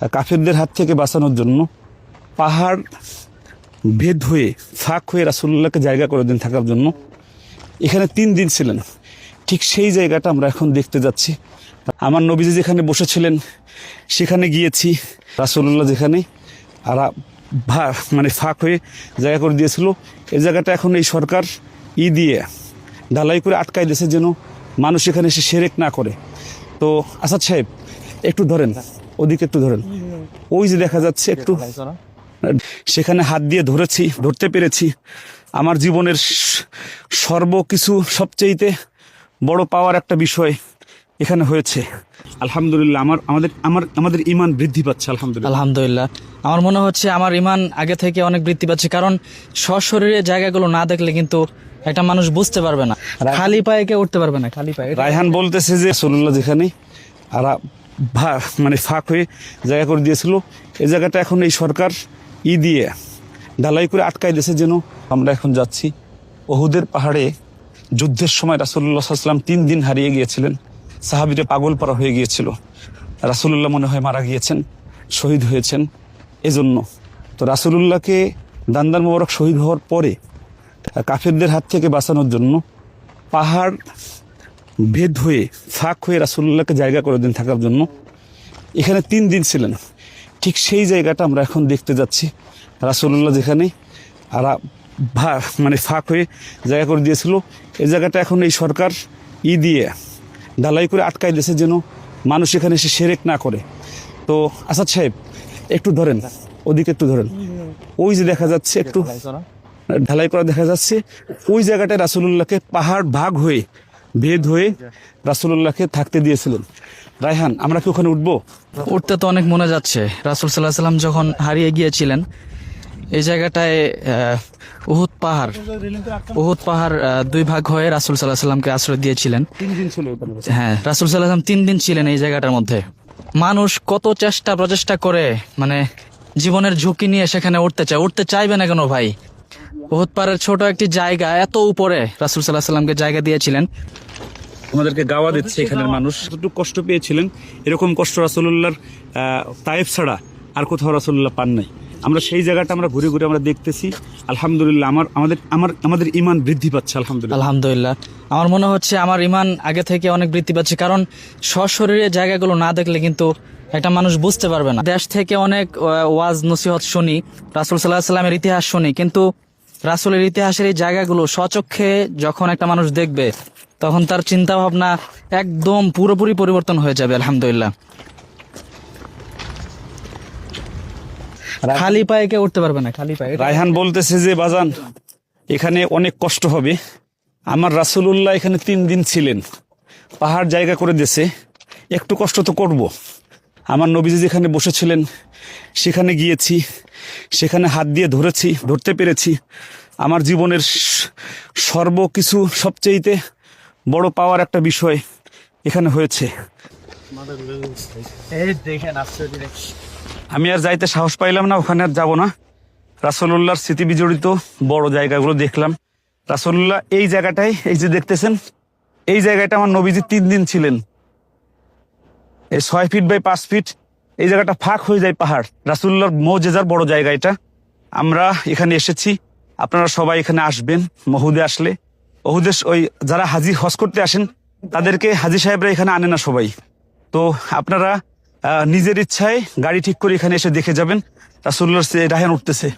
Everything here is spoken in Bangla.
কাফেরদের হাত থেকে বাঁচানোর জন্য পাহাড় ভেদ হয়ে, ফাঁক হয়ে রাসুল্লাহকে জায়গা করে দিন থাকার জন্য। এখানে তিন দিন ছিলেন। ঠিক সেই জায়গাটা আমরা এখন দেখতে যাচ্ছি। আমার নবীজি যেখানে বসেছিলেন, সেখানে গিয়েছি। রাসুল্লাহ যেখানে আর ভা- মানে ফাঁক হয়ে জায়গা করে দিয়েছিল। এই জায়গাটা এখন এই সরকার ই দিয়ে ঢালাই করে আটকাই দিয়েছে যেন মানুষ এখানে এসে সেরেক না করে। তো আসাদ সাহেব, একটু ধরেন। ওদিকে একটু ধরেন। ওই যে দেখা যাচ্ছে একটু সেখানে হাত দিয়ে ধরেছি ধরতে পেরেছি। আমার জীবনের সর্বকিছু সবচেয়েতে বড় পাওয়ার একটা বিষয় এখানে হয়েছে। আলহামদুলিল্লাহ আমার আমাদের আমার আমাদের ইমান বৃদ্ধি পাচ্ছে আলহামদুলিল্লাহ। আলহামদুলিল্লাহ। আমার মনে হচ্ছে আমার ইমান আগে থেকে অনেক বৃদ্ধি পাচ্ছে কারণ সশরীরে জায়গাগুলো না দেখলে কিন্তু একটা মানুষ বুঝতে পারবে না। খালি পায়ে কেউ উঠতে পারবে না খালি পায়ে। রায়হান বলতেছে যে রসুল্লাহ যেখানে আর মানে ফাঁক হয়ে জায়গা করে দিয়েছিল। এই জায়গাটা এখন এই সরকার ই দিয়ে ঢালাই করে আটকাই দিয়েছে যেন আমরা এখন যাচ্ছি। ওহুদের পাহাড়ে যুদ্ধের সময় রাসুল্লাহ সাল্লাম তিন দিন হারিয়ে গিয়েছিলেন। সাহাবিরে পাগল পারা হয়ে গিয়েছিল। রাসুল্লাহ মনে হয় মারা গিয়েছেন, শহীদ হয়েছেন। এজন্য তো রাসুলুল্লাহকে দান্দার মোবারক শহীদ হওয়ার পরে কাফেরদের হাত থেকে বাঁচানোর জন্য পাহাড় ভেদ হয়ে ফাঁক হয়ে রাসুল্লাহকে জায়গা করে দিন থাকার জন্য। এখানে তিন দিন ছিলেন। ঠিক সেই জায়গাটা আমরা এখন দেখতে যাচ্ছি। রাসুল্লাহ যেখানে আর ভা- মানে ফাঁক হয়ে জায়গা করে দিয়েছিল। এই জায়গাটা এখন এই সরকার ই দিয়ে ঢালাই করে আটকাই দিয়েছে যেন মানুষ এখানে এসে সেরেক না করে। তো আসাদ সাহেব একটু ধরেন ওদিকে একটু ধরেন। ওই যে দেখা যাচ্ছে একটু ঢালাই করা দেখা যাচ্ছে। ওই জায়গাটায় রাসুলুল্লাহকে পাহাড় ভাগ হয়ে ভেদ হয়ে রাসুলুল্লাহকে থাকতে দিয়েছিলেন। রায়হান আমরা কি ওখানে উঠবো? উঠতে তো অনেক মনে যাচ্ছে। রাসুল সাল্লাহ সাল্লাম যখন হারিয়ে গিয়েছিলেন এই জায়গাটায় উহুদ পাহাড় উহুদ পাহাড় দুই ভাগ হয়ে রাসুল সাল্লাহ সাল্লামকে আশ্রয় দিয়েছিলেন। হ্যাঁ রাসুল সাল্লাহ সাল্লাম তিন দিন ছিলেন এই জায়গাটার মধ্যে। মানুষ কত চেষ্টা প্রচেষ্টা করে মানে জীবনের ঝুঁকি নিয়ে সেখানে উঠতে চায়। উঠতে চাইবে না কেন ভাই? বহুত পাহাড়ের ছোট একটি জায়গা এত উপরে রাসুল সাল্লাহ সাল্লামকে জায়গা দিয়েছিলেন। আমাদেরকে গাওয়া দিচ্ছে এখানের মানুষ। একটু কষ্ট পেয়েছিলেন। এরকম কষ্ট রাসুল্লাহর তাইফ ছাড়া আর কোথাও রাসুল্লাহ পান নাই। আমরা সেই জায়গাটা আমরা ঘুরে ঘুরে আমরা দেখতেছি। আলহামদুলিল্লাহ আমার আমাদের আমার আমাদের ইমান বৃদ্ধি পাচ্ছে আলহামদুলিল্লাহ। আলহামদুলিল্লাহ। আমার মনে হচ্ছে আমার ইমান আগে থেকে অনেক বৃদ্ধি পাচ্ছে কারণ সশরীরে জায়গাগুলো না দেখলে কিন্তু একটা মানুষ বুঝতে পারবে না। দেশ থেকে অনেক ওয়াজ নসিহত শুনি রাসুল সাল্লাহ সাল্লামের ইতিহাস শুনি কিন্তু রাসুলের ইতিহাসের এই জায়গাগুলো স্বচক্ষে যখন একটা মানুষ দেখবে তখন তার চিন্তা ভাবনা একদম পুরোপুরি পরিবর্তন হয়ে যাবে আলহামদুলিল্লাহ। খালি পায়ে কেউ উঠতে পারবে না খালি পায়ে। রায়হান বলতেছে যে বাজান এখানে অনেক কষ্ট হবে। আমার রাসুলুল্লাহ এখানে তিন দিন ছিলেন। পাহাড় জায়গা করে দিয়েছে। একটু কষ্ট তো করব। আমার নবীজি যেখানে বসেছিলেন সেখানে গিয়েছি। সেখানে হাত দিয়ে ধরেছি ধরতে পেরেছি। আমার জীবনের সর্বকিছু সবচেয়েতে বড় পাওয়ার একটা বিষয় এখানে হয়েছে। আমি আর যাইতে সাহস পাইলাম না ওখানে আর যাব না। রাসুল্লাহর স্মৃতি বিজড়িত বড় জায়গাগুলো দেখলাম। রাসুল্লাহ এই জায়গাটায় এই যে দেখতেছেন এই জায়গাটা আমার নবীজি তিন দিন ছিলেন। এই ছয় ফিট বাই পাঁচ ফিট এই জায়গাটা ফাঁক হয়ে যায় পাহাড়। রাসুল্লাহর মৌজেজার বড় জায়গা এটা। আমরা এখানে এসেছি আপনারা সবাই এখানে আসবেন মহুদে আসলে। ওহুদে ওই যারা হাজি হজ করতে আসেন তাদেরকে হাজি সাহেবরা এখানে আনে না সবাই। তো আপনারা নিজের ইচ্ছায় গাড়ি ঠিক করে এখানে এসে দেখে যাবেন। রাসুল্লার সে রাহান উঠতেছে।